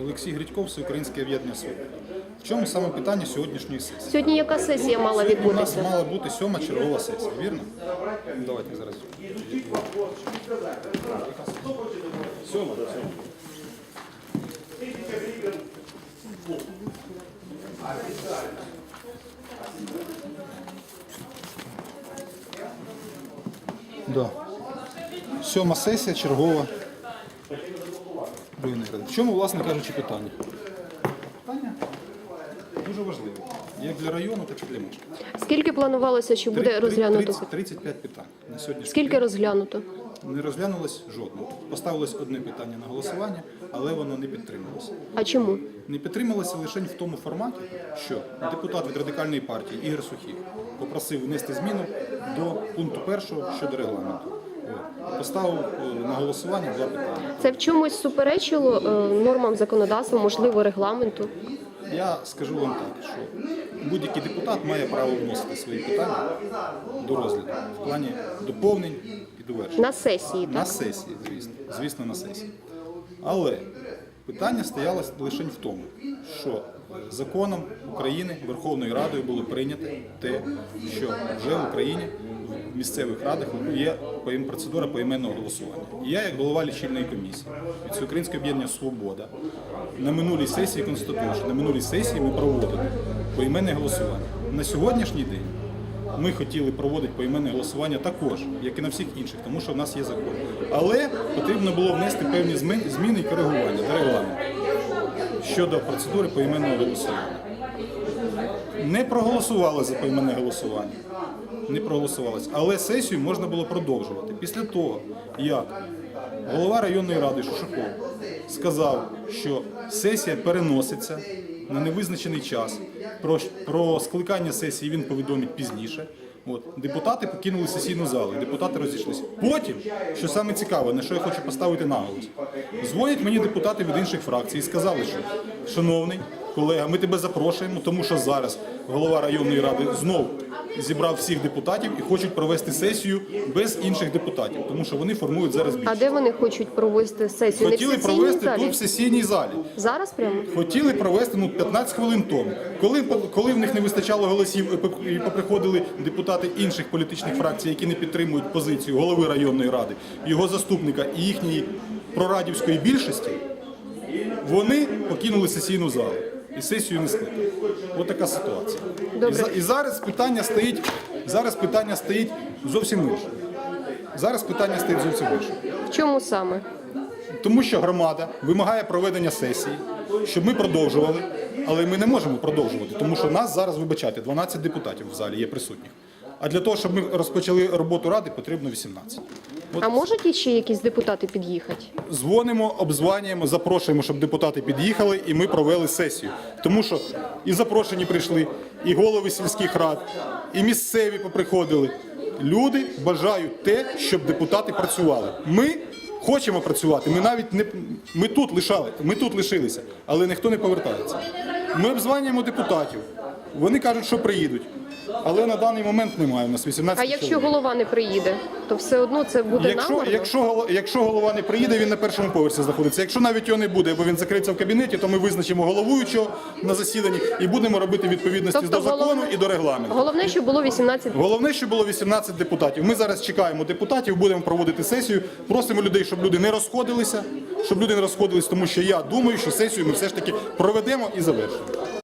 Олексій Гридько, Всеукраїнське об'єднання «Свобода». В чому саме питання сьогоднішньої сесії? Сьогодні яка сесія мала У нас мала бути сьома чергова сесія, вірно? Давайте зараз. Сьома, да, сьома. Да. Сьома сесія чергова. Районної ради. В чому, власне кажучи, питання? Питання дуже важливе. Як для району, так і для мешканців. Скільки планувалося, що буде Три- розглянуто? 30 35 питань на сьогодні. Скільки розглянуто? Не розглянулось жодного. Поставилось одне питання на голосування, але воно не підтрималося. А чому? Не підтрималося лише в тому форматі, що депутат від радикальної партії Ігор Сухів попросив внести зміну до пункту першого щодо регламенту. Поставив е, на голосування два питання. Це в чомусь суперечило е, нормам законодавства, можливо, регламенту? Я скажу вам так, що будь-який депутат має право вносити свої питання до розгляду в плані доповнень і довершень. На сесії, На сесії, звісно, звісно, на сесії. Але питання стояло лише в тому, що законом України Верховною Радою було прийнято те, що вже в Україні в місцевих радах є процедура поіменного голосування. І я, як голова лічильної комісії від Всеукраїнського об'єднання Свобода, на минулій сесії констатую, що на минулій сесії ми проводили поіменне голосування. На сьогоднішній день ми хотіли проводити поіменне голосування також, як і на всіх інших, тому що в нас є закон. Але потрібно було внести певні зміни і коригування до регламенту щодо процедури поіменного голосування. Не проголосували за поіменне голосування. Не проголосувалось. Але сесію можна було продовжувати. Після того, як голова районної ради Шушаков сказав, що сесія переноситься на невизначений час. Про, про скликання сесії він повідомить пізніше. От депутати покинули сесійну залу, депутати розійшлися. Потім, що саме цікаве, на що я хочу поставити наголос, дзвонять мені депутати від інших фракцій і сказали, що шановний колега, ми тебе запрошуємо, тому що зараз голова районної ради знов зібрав всіх депутатів і хочуть провести сесію без інших депутатів, тому що вони формують зараз А де вони хочуть провести сесію? Не в Хотіли сесійній провести залі? тут в сесійній залі. Зараз прямо? Хотіли провести ну 15 хвилин тому. Коли коли в них не вистачало голосів і поприходили депутати інших політичних фракцій, які не підтримують позицію голови районної ради, його заступника і їхньої прорадівської більшості, вони покинули сесійну залу і сесію не скликали. Ось така ситуація. Добре. за- і зараз питання стоїть. Зараз питання стоїть зовсім інше. Зараз питання стоїть зовсім інше. В чому саме? Тому що громада вимагає проведення сесії, щоб ми продовжували, але ми не можемо продовжувати, тому що нас зараз, вибачайте, 12 депутатів в залі є присутніх. А для того, щоб ми розпочали роботу ради, потрібно 18. От А можуть іще якісь депутати під'їхати? дзвонимо, обзванюємо, запрошуємо, щоб депутати під'їхали, і ми провели сесію. Тому що і запрошені прийшли, і голови сільських рад, і місцеві поприходили. Люди бажають те, щоб депутати працювали. Ми хочемо працювати. Ми навіть не ми тут лишали, ми тут лишилися, але ніхто не повертається. Ми обзванюємо депутатів. Вони кажуть, що приїдуть. Але на даний момент немає. У нас 18 А якщо чоловік. голова не приїде, то все одно це буде Якщо, наморно? якщо, голо- якщо голова не приїде, він на першому поверсі знаходиться. Якщо навіть його не буде, бо він закриється в кабінеті, то ми визначимо головуючого на засіданні і будемо робити відповідності Тобто до закону головне- і до регламенту. Головне, щоб було 18 Головне, що було 18 депутатів. Ми зараз чекаємо депутатів, будемо проводити сесію. Просимо людей, щоб люди не розходилися, щоб люди не розходились, тому що я думаю, що сесію ми все ж таки проведемо і завершимо.